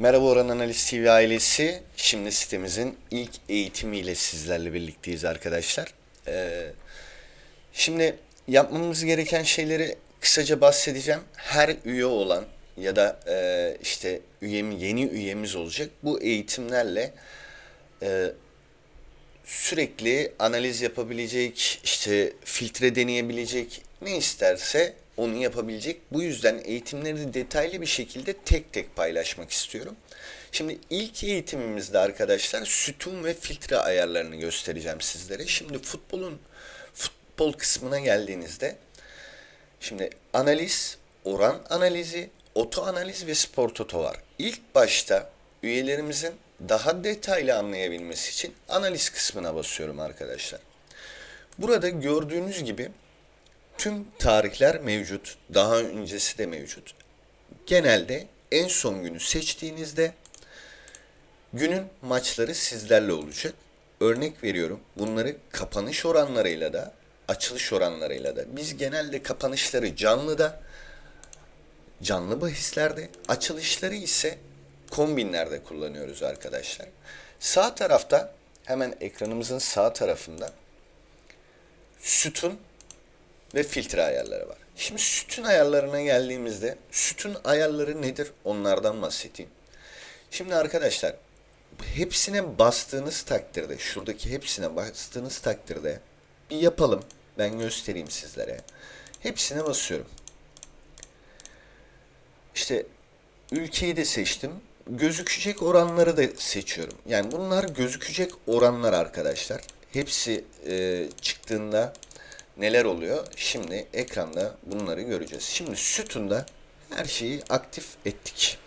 Merhaba Oran Analiz TV ailesi. Şimdi sitemizin ilk eğitimiyle sizlerle birlikteyiz arkadaşlar. Ee, şimdi yapmamız gereken şeyleri kısaca bahsedeceğim. Her üye olan ya da e, işte üyem, yeni üyemiz olacak bu eğitimlerle e, sürekli analiz yapabilecek, işte filtre deneyebilecek, ne isterse onu yapabilecek. Bu yüzden eğitimleri detaylı bir şekilde tek tek paylaşmak istiyorum. Şimdi ilk eğitimimizde arkadaşlar sütun ve filtre ayarlarını göstereceğim sizlere. Şimdi futbolun futbol kısmına geldiğinizde şimdi analiz, oran analizi, oto analiz ve spor toto var. İlk başta üyelerimizin daha detaylı anlayabilmesi için analiz kısmına basıyorum arkadaşlar. Burada gördüğünüz gibi tüm tarihler mevcut. Daha öncesi de mevcut. Genelde en son günü seçtiğinizde günün maçları sizlerle olacak. Örnek veriyorum. Bunları kapanış oranlarıyla da açılış oranlarıyla da biz genelde kapanışları canlıda canlı bahislerde, açılışları ise kombinlerde kullanıyoruz arkadaşlar. Sağ tarafta hemen ekranımızın sağ tarafında sütun ve filtre ayarları var. Şimdi sütun ayarlarına geldiğimizde sütun ayarları nedir onlardan bahsedeyim. Şimdi arkadaşlar hepsine bastığınız takdirde şuradaki hepsine bastığınız takdirde bir yapalım. Ben göstereyim sizlere. Hepsine basıyorum. İşte ülkeyi de seçtim. Gözükecek oranları da seçiyorum. Yani bunlar gözükecek oranlar arkadaşlar. Hepsi e, çıktığında neler oluyor? Şimdi ekranda bunları göreceğiz. Şimdi sütunda her şeyi aktif ettik.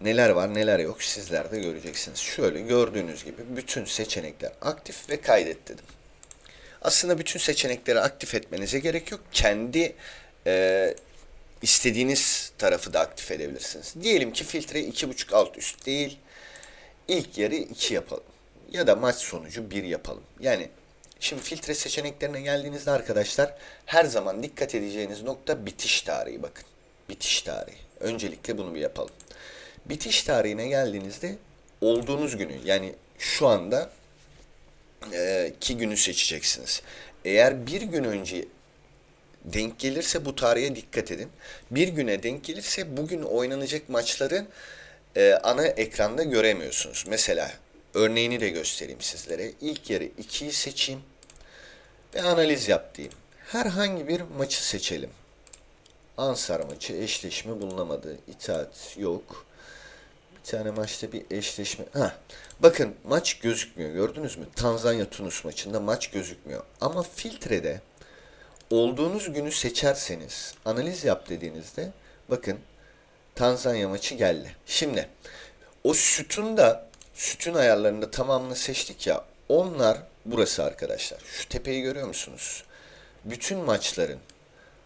Neler var neler yok sizler de göreceksiniz. Şöyle gördüğünüz gibi bütün seçenekler aktif ve kaydet dedim. Aslında bütün seçenekleri aktif etmenize gerek yok. Kendi e, istediğiniz tarafı da aktif edebilirsiniz. Diyelim ki filtre 2.5 alt üst değil. İlk yarı 2 yapalım. Ya da maç sonucu 1 yapalım. Yani şimdi filtre seçeneklerine geldiğinizde arkadaşlar her zaman dikkat edeceğiniz nokta bitiş tarihi bakın. Bitiş tarihi. Öncelikle bunu bir yapalım. Bitiş tarihine geldiğinizde olduğunuz günü yani şu anda e, ki günü seçeceksiniz. Eğer bir gün önce denk gelirse bu tarihe dikkat edin. Bir güne denk gelirse bugün oynanacak maçları e, ana ekranda göremiyorsunuz. Mesela örneğini de göstereyim sizlere. İlk yarı 2'yi seçeyim ve analiz yap diyeyim. Herhangi bir maçı seçelim. Ansar maçı eşleşme bulunamadı. İtaat yok. Bir tane maçta bir eşleşme. Ha, bakın maç gözükmüyor gördünüz mü? Tanzanya Tunus maçında maç gözükmüyor. Ama filtrede olduğunuz günü seçerseniz analiz yap dediğinizde bakın Tanzanya maçı geldi. Şimdi o sütun da sütun ayarlarında tamamını seçtik ya onlar burası arkadaşlar. Şu tepeyi görüyor musunuz? Bütün maçların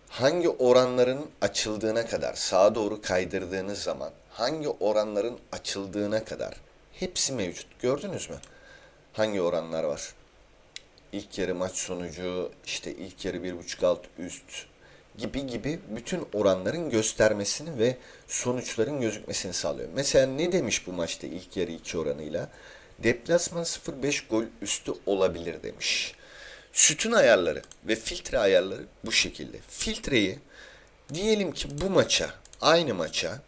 hangi oranların açıldığına kadar sağa doğru kaydırdığınız zaman hangi oranların açıldığına kadar hepsi mevcut. Gördünüz mü? Hangi oranlar var? İlk yarı maç sonucu, işte ilk yarı bir buçuk alt üst gibi gibi bütün oranların göstermesini ve sonuçların gözükmesini sağlıyor. Mesela ne demiş bu maçta ilk yarı iki oranıyla? Deplasman 0.5 gol üstü olabilir demiş. Sütun ayarları ve filtre ayarları bu şekilde. Filtreyi diyelim ki bu maça, aynı maça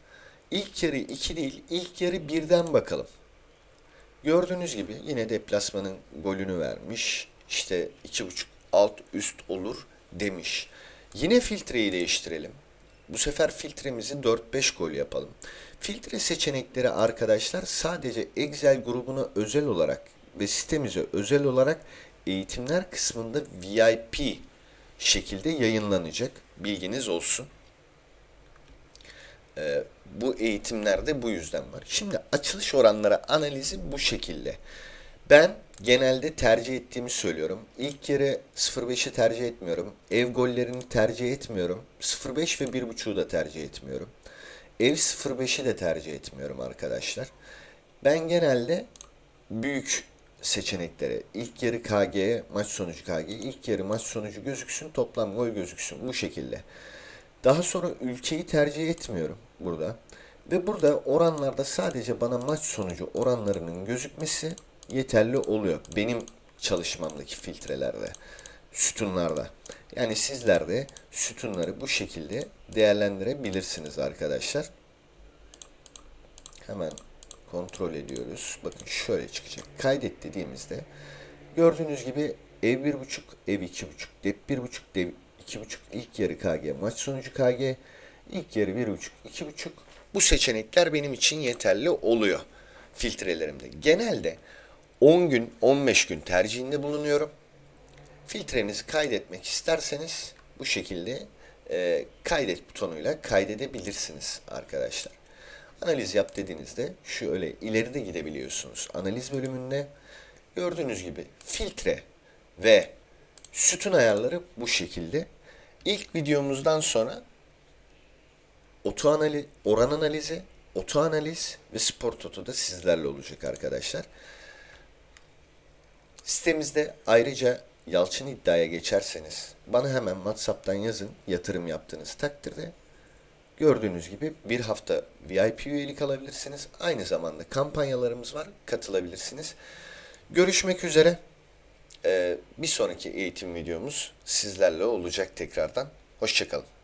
ilk yarı 2 değil, ilk yarı birden bakalım. Gördüğünüz gibi yine deplasmanın golünü vermiş. İşte 2.5 alt üst olur demiş. Yine filtreyi değiştirelim. Bu sefer filtremizi 4-5 gol yapalım. Filtre seçenekleri arkadaşlar sadece Excel grubuna özel olarak ve sitemize özel olarak eğitimler kısmında VIP şekilde yayınlanacak. Bilginiz olsun. Ee, bu eğitimlerde bu yüzden var. Şimdi açılış oranları analizi bu şekilde. Ben genelde tercih ettiğimi söylüyorum. İlk yarı 0.5'i tercih etmiyorum. Ev gollerini tercih etmiyorum. 0.5 ve 1.5'u da tercih etmiyorum. Ev 0.5'i de tercih etmiyorum arkadaşlar. Ben genelde büyük seçeneklere ilk yarı KG, maç sonucu KG, ilk yarı maç sonucu gözüksün, toplam gol gözüksün bu şekilde. Daha sonra ülkeyi tercih etmiyorum burada. Ve burada oranlarda sadece bana maç sonucu oranlarının gözükmesi yeterli oluyor. Benim çalışmamdaki filtrelerde, sütunlarda. Yani sizler de sütunları bu şekilde değerlendirebilirsiniz arkadaşlar. Hemen kontrol ediyoruz. Bakın şöyle çıkacak. Kaydet dediğimizde gördüğünüz gibi ev 1.5, ev 2.5, dep 1.5, dev 2.5, ilk yarı KG, maç sonucu KG, ilk yarı 1.5, 2.5. Bu seçenekler benim için yeterli oluyor filtrelerimde. Genelde 10 gün, 15 gün tercihinde bulunuyorum. Filtrenizi kaydetmek isterseniz bu şekilde e, kaydet butonuyla kaydedebilirsiniz arkadaşlar. Analiz yap dediğinizde şöyle ileride gidebiliyorsunuz. Analiz bölümünde gördüğünüz gibi filtre ve sütun ayarları bu şekilde. İlk videomuzdan sonra oto analiz, oran analizi, oto analiz ve spor toto da sizlerle olacak arkadaşlar. Sitemizde ayrıca Yalçın iddiaya geçerseniz bana hemen WhatsApp'tan yazın yatırım yaptığınız takdirde gördüğünüz gibi bir hafta VIP üyelik alabilirsiniz. Aynı zamanda kampanyalarımız var katılabilirsiniz. Görüşmek üzere. Ee, bir sonraki eğitim videomuz sizlerle olacak tekrardan. Hoşçakalın.